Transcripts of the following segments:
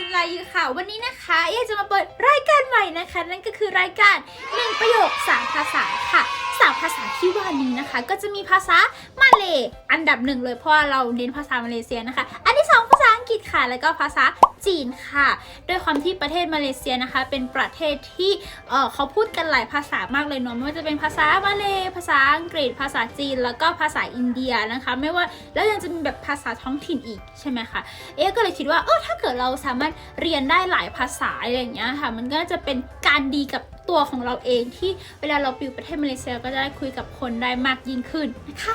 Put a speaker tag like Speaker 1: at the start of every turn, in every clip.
Speaker 1: สุลายูค่ะ วันนี้นะคะเอยากจะมาเปิดรายการใหม่นะคะ นั่นก็คือรายการหนึ่งประโยคสามภาษาค่ะสามภาษาที่ว่านี้นะคะ ก็จะมีภาษามาเลอันดับหนึ่งเลยเพราะว่าเราเน้นภาษามาเลเซียนะคะ อันที่สองภาษาอังกฤษค่ะ แล้วก็ภาษา จีนค่ะ ด้วยความที่ประเทศมาเลเซียนะคะ เป็นประเทศที่เเขาพูดกันหลายภาษามากเลยเนาะไม่ว่าจะเป็นภาษามาเลภาษาอังกฤษ ภาษาจีน แล้วก็ภาษาอินเดียนะคะ ไม่ว่าแล้วยังจะมีแบบภาษาท้องถิ่นอีกใช่ไหมคะเอ๊ก็เลยคิดว่าเออถ้าเกิดเราสามารถเรียนได้หลายภาษาอะไรอย่างเงี้ยค่ะ มันก็จะเป็นการดีกับตัวของเราเองที่เวลาเราไปอยู่ประเทศมาเลเซียก็จะได้คุยกับคนได้มากยิ่งขึ้นนะคะ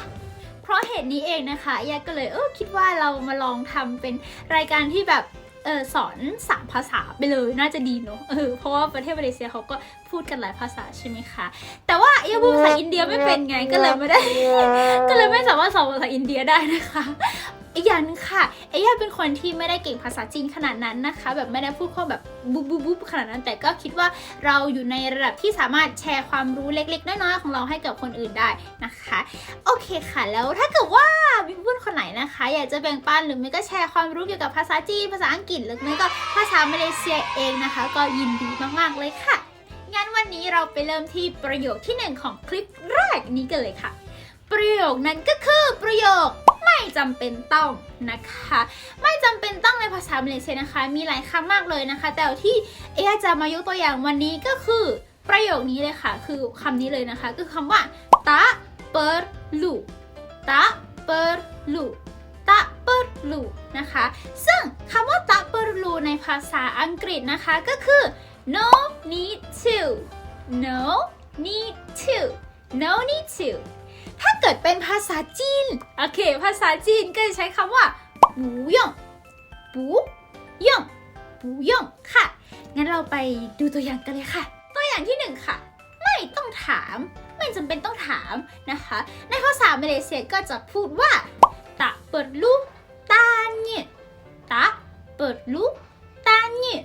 Speaker 1: เพราะเหตุนี้เองนะคะยาก็เลยเออคิดว่าเรามาลองทำเป็นรายการที่แบบ เออสอนสามภาษาไปเลยน่าจะดีเนอะเออเพราะว่าประเทศมาเลเซียเขาก็พูดกันหลายภาษาใช่ไหมคะ แต่ว่าเอยาพูดภาษาอินเดียไม่เป็นไงก็เลยไม่ได้ ก็เลยไม่สามารถสอนภาษาอินเดียได้นะคะอีกอย่างหนึงค่ะเอย่าเป็นคนที่ไม่ได้เก่งภาษาจีนขนาดนั้นนะคะ แบบไม่ได้พูดข้อแบบบุ๊บบุ๊บบุ๊บขนาดนั้น แต่ก็คิดว่าเราอยู่ในระดับที่สามารถแชร์ความรู้เล็ก ๆ น้อยๆของเราให้กับคนอื่นได้นะคะ โอเคค่ะแล้วถ้าเกิดว่ามีเพื่อ นคนไหนนะคะ อยากจะแบ่งปันหรือไม่ก็แชร์ความรู้เกี่ยวกับภาษาจีนภาษาอังกฤษหรือไม่ก็ภาษามาเลเซียเองนะคะ ก็ยินดีมากๆเลยค่ะ งั้นวันนี้เราไปเริ่มที่ประโยคที่หนึ่งของคลิปแรกนี้กันเลยค่ะ ประโยคนั้นก็คือประโยคไม่จำเป็นต้องนะคะ ไม่จำเป็นต้องในภาษามาเลเซียนะคะ มีหลายคำมากเลยนะคะ แต่ที่เอจะมายกตัวอย่างวันนี้ก็คือ ประโยคนี้เลยค่ะ คือคำนี้เลยนะคะ คือคำว่า เปอร์ลูตะเปอร์ลูนะคะ ซึ่งคำว่าตะเปอร์ลูในภาษาอังกฤษนะคะก็คือ no need to no need to no need to ถ้าเกิดเป็นภาษาจีน โอเค ภาษาจีนก็จะใช้คำว่าปูย่องค่ะ งั้นเราไปดูตัวอย่างกันเลยค่ะ ตัวอย่างที่หนึ่งค่ะ ไม่ต้องถาม็นจำเป็นต้องถามนะคะ ในภาษามาเลเซียก็จะพูดว่าตะเปิดลูกตาเนี่ยตะเปิดลูกตาเนี่ย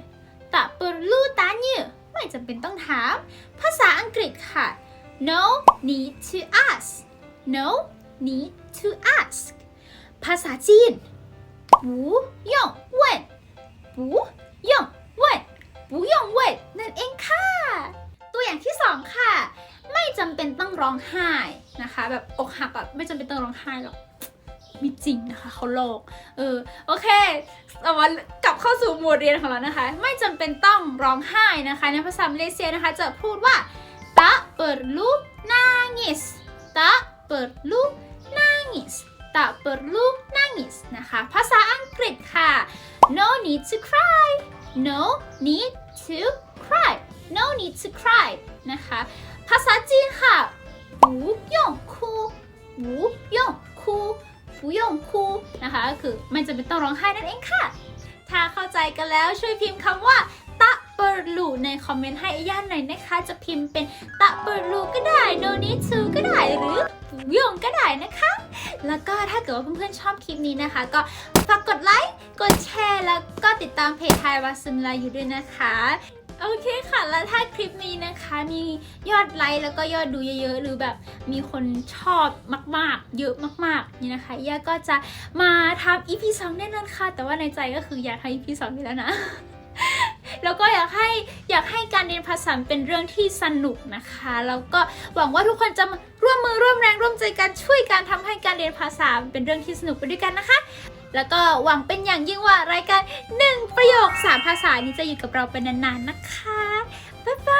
Speaker 1: ตะเปิดลูกตาเนี่ยไม่จำเป็นต้องถาม ภาษาอังกฤษค่ะ no need to ask no need to ask ภาษาจีนหูย่องเว่ องร้องไห้นะคะ แบบอกหักอะไม่จำเป็นต้องร้องไห้หรอกมีจริงนะคะเขาโลก เออโอเคเรามากลับเข้าสู่หมวดเรียนของเรานะคะ ไม่จำเป็นต้องร้องไห้นะคะ ในภาษามาเลเซียนะคะจะพูดว่า tak perlu nangis tak perlu nangis tak perlu nangis นะคะ ภาษาอังกฤษค่ะ no need to cry no need to cry no need to cry นะคะ ภาษาจีนค่ะ 不用哭不用哭不用哭นะคะก็คือไม่จำเป็นต้องร้องไห้นั่นเองค่ะ ถ้าเข้าใจกันแล้วช่วยพิมพ์คำว่า ตะเปิดลูในคอมเมนต์ให้ย่านหน่อยนะคะ จะพิมพ์เป็นตะเปิดลูก็ได้ no need to ก็ได้หรือปูยงก็ได้นะคะ แล้วก็ถ้าเกิดว่าเพื่อนๆชอบคลิปนี้นะคะ ก็ฝากกดไลค์ กดแชร์ แล้วก็ติดตามเพจไทยวาซึมลาอยู่ด้วยนะคะ โอเคค่ะ แล้วถ้าคลิปนี้นะคะ มียอดไลค์แล้วก็ยอดดูเยอะๆ หรือแบบมีคนชอบมากๆ เยอะมากๆนี่นะคะย่าก็จะมาทำ EP 2แน่นอนค่ะ แต่ว่าในใจก็คืออยากทำ EP 2อยู่แล้วนะแล้วก็อยากให้อยากให้การเรียนภาษาเป็นเรื่องที่สนุกนะคะ แล้วก็หวังว่าทุกคนจะร่วมมือร่วมแรงร่วมใจกันช่วยการทำให้การเรียนภาษาเป็นเรื่องที่สนุกไปด้วยกันนะคะ แล้วก็หวังเป็นอย่างยิ่งว่ารายการหนึ่งประโยคสามภาษานี้จะอยู่กับเราเป็นนานๆนะคะ บ๊ายบาย